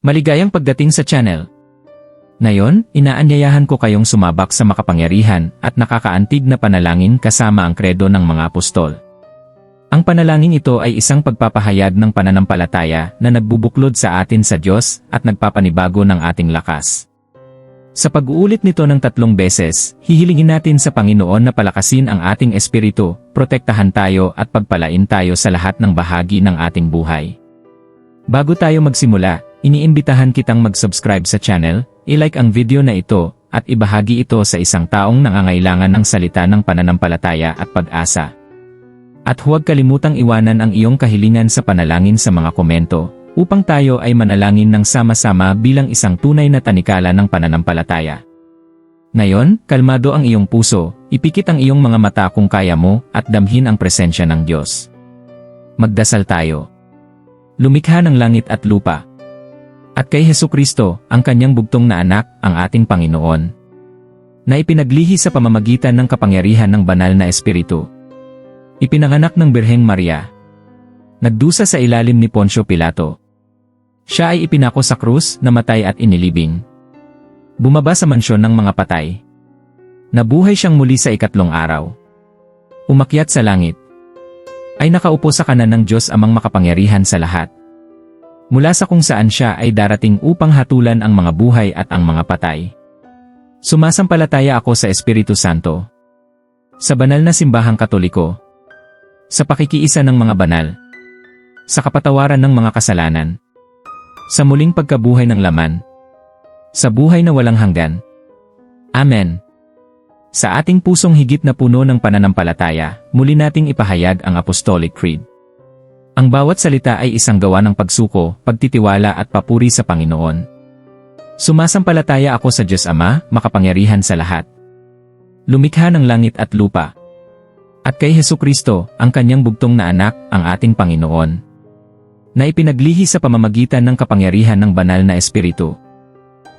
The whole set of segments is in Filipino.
Maligayang pagdating sa channel. Ngayon, inaanyayahan ko kayong sumabak sa makapangyarihan at nakakaantig na panalangin kasama ang kredo ng mga apostol. Ang panalangin ito ay isang pagpapahayag ng pananampalataya na nagbubuklod sa atin sa Diyos at nagpapanibago ng ating lakas. Sa pag-uulit nito ng tatlong beses, hihilingin natin sa Panginoon na palakasin ang ating espiritu, protektahan tayo at pagpalain tayo sa lahat ng bahagi ng ating buhay. Bago tayo magsimula, iniimbitahan kitang mag-subscribe sa channel, i-like ang video na ito, at ibahagi ito sa isang taong nangangailangan ng salita ng pananampalataya at pag-asa. At huwag kalimutang iwanan ang iyong kahilingan sa panalangin sa mga komento, upang tayo ay manalangin ng sama-sama bilang isang tunay na tanikala ng pananampalataya. Ngayon, kalmado ang iyong puso, ipikit ang iyong mga mata kung kaya mo, at damhin ang presensya ng Diyos. Magdasal tayo. Lumikha ng langit at lupa. At kay Heso Kristo, ang kanyang bugtong na anak, ang ating Panginoon. Na ipinaglihi sa pamamagitan ng kapangyarihan ng banal na Espiritu. Ipinanganak ng Birheng Maria. Nagdusa sa ilalim ni Poncio Pilato. Siya ay ipinako sa krus, namatay at inilibing. Bumaba sa mansyon ng mga patay. Nabuhay siyang muli sa ikatlong araw. Umakyat sa langit. Ay nakaupo sa kanan ng Diyos amang makapangyarihan sa lahat. Mula sa kung saan siya ay darating upang hatulan ang mga buhay at ang mga patay. Sumasampalataya ako sa Espiritu Santo. Sa banal na simbahang katoliko. Sa pakikiisa ng mga banal. Sa kapatawaran ng mga kasalanan. Sa muling pagkabuhay ng laman. Sa buhay na walang hanggan. Amen. Sa ating pusong higit na puno ng pananampalataya, muli nating ipahayag ang Apostolic Creed. Ang bawat salita ay isang gawa ng pagsuko, pagtitiwala at papuri sa Panginoon. Sumasampalataya ako sa Diyos Ama, makapangyarihan sa lahat. Lumikha ng langit at lupa. At kay Heso Kristo, ang kanyang bugtong na anak, ang ating Panginoon. Na ipinaglihi sa pamamagitan ng kapangyarihan ng banal na Espiritu.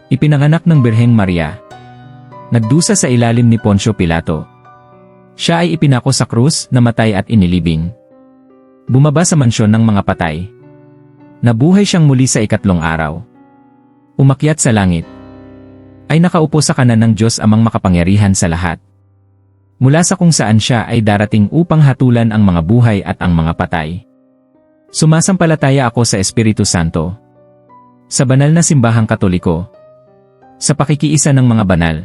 Ipinanganak ng Birheng Maria. Nagdusa sa ilalim ni Poncio Pilato. Siya ay ipinako sa krus, namatay at inilibing. Bumaba sa mansyon ng mga patay. Nabuhay siyang muli sa ikatlong araw. Umakyat sa langit. Ay nakaupo sa kanan ng Diyos amang makapangyarihan sa lahat. Mula sa kung saan siya ay darating upang hatulan ang mga buhay at ang mga patay. Sumasampalataya ako sa Espiritu Santo. Sa banal na simbahang katoliko. Sa pakikiisa ng mga banal.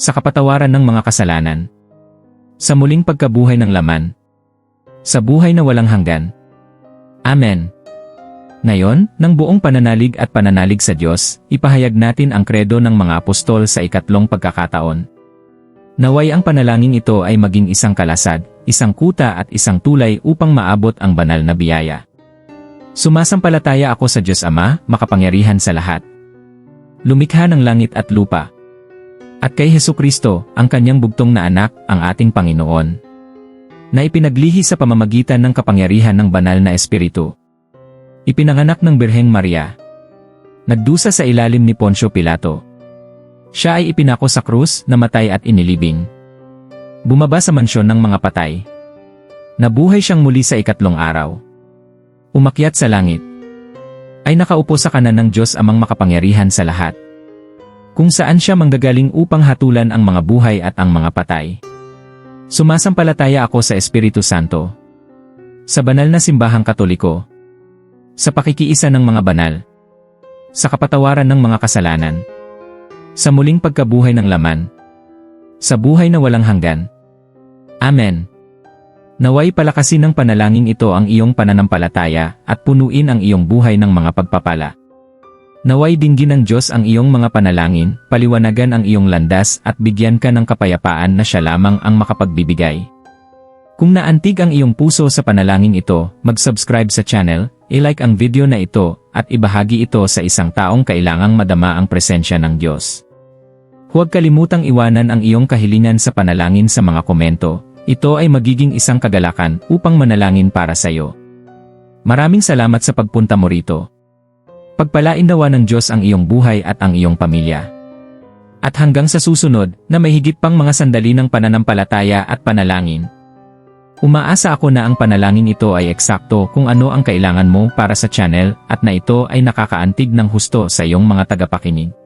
Sa kapatawaran ng mga kasalanan. Sa muling pagkabuhay ng laman. Sa buhay na walang hanggan. Amen. Ngayon, ng buong pananalig at pananalig sa Diyos, ipahayag natin ang kredo ng mga apostol sa ikatlong pagkakataon. Naway ang panalangin ito ay maging isang kalasad, isang kuta at isang tulay upang maabot ang banal na biyaya. Sumasampalataya ako sa Diyos Ama, makapangyarihan sa lahat. Lumikha ng langit at lupa. At kay Heso Kristo, ang kanyang bugtong na anak, ang ating Panginoon. Na ipinaglihi sa pamamagitan ng kapangyarihan ng banal na Espiritu. Ipinanganak ng Birheng Maria. Nagdusa sa ilalim ni Poncio Pilato. Siya ay ipinako sa krus, namatay at inilibing. Bumaba sa mansyon ng mga patay. Nabuhay siyang muli sa ikatlong araw. Umakyat sa langit. Ay nakaupo sa kanan ng Diyos amang makapangyarihan sa lahat. Kung saan siya manggagaling upang hatulan ang mga buhay at ang mga patay. Sumasampalataya ako sa Espiritu Santo. Sa banal na simbahang katoliko. Sa pakikiisa ng mga banal. Sa kapatawaran ng mga kasalanan. Sa muling pagkabuhay ng laman. Sa buhay na walang hanggan. Amen. Naway palakasin ng panalangin ito ang iyong pananampalataya at punuin ang iyong buhay ng mga pagpapala. Naway dinggin ng Diyos ang iyong mga panalangin, paliwanagan ang iyong landas at bigyan ka ng kapayapaan na siya lamang ang makapagbibigay. Kung naantig ang iyong puso sa panalangin ito, mag-subscribe sa channel, i-like ang video na ito, at ibahagi ito sa isang taong kailangang madama ang presensya ng Diyos. Huwag kalimutang iwanan ang iyong kahilingan sa panalangin sa mga komento, ito ay magiging isang kagalakan upang manalangin para sa iyo. Maraming salamat sa pagpunta mo rito. Pagpalain nawa ng Diyos ang iyong buhay at ang iyong pamilya. At hanggang sa susunod na may higit pang mga sandali ng pananampalataya at panalangin. Umaasa ako na ang panalangin ito ay eksakto kung ano ang kailangan mo para sa channel at na ito ay nakakaantig ng husto sa iyong mga tagapakinig.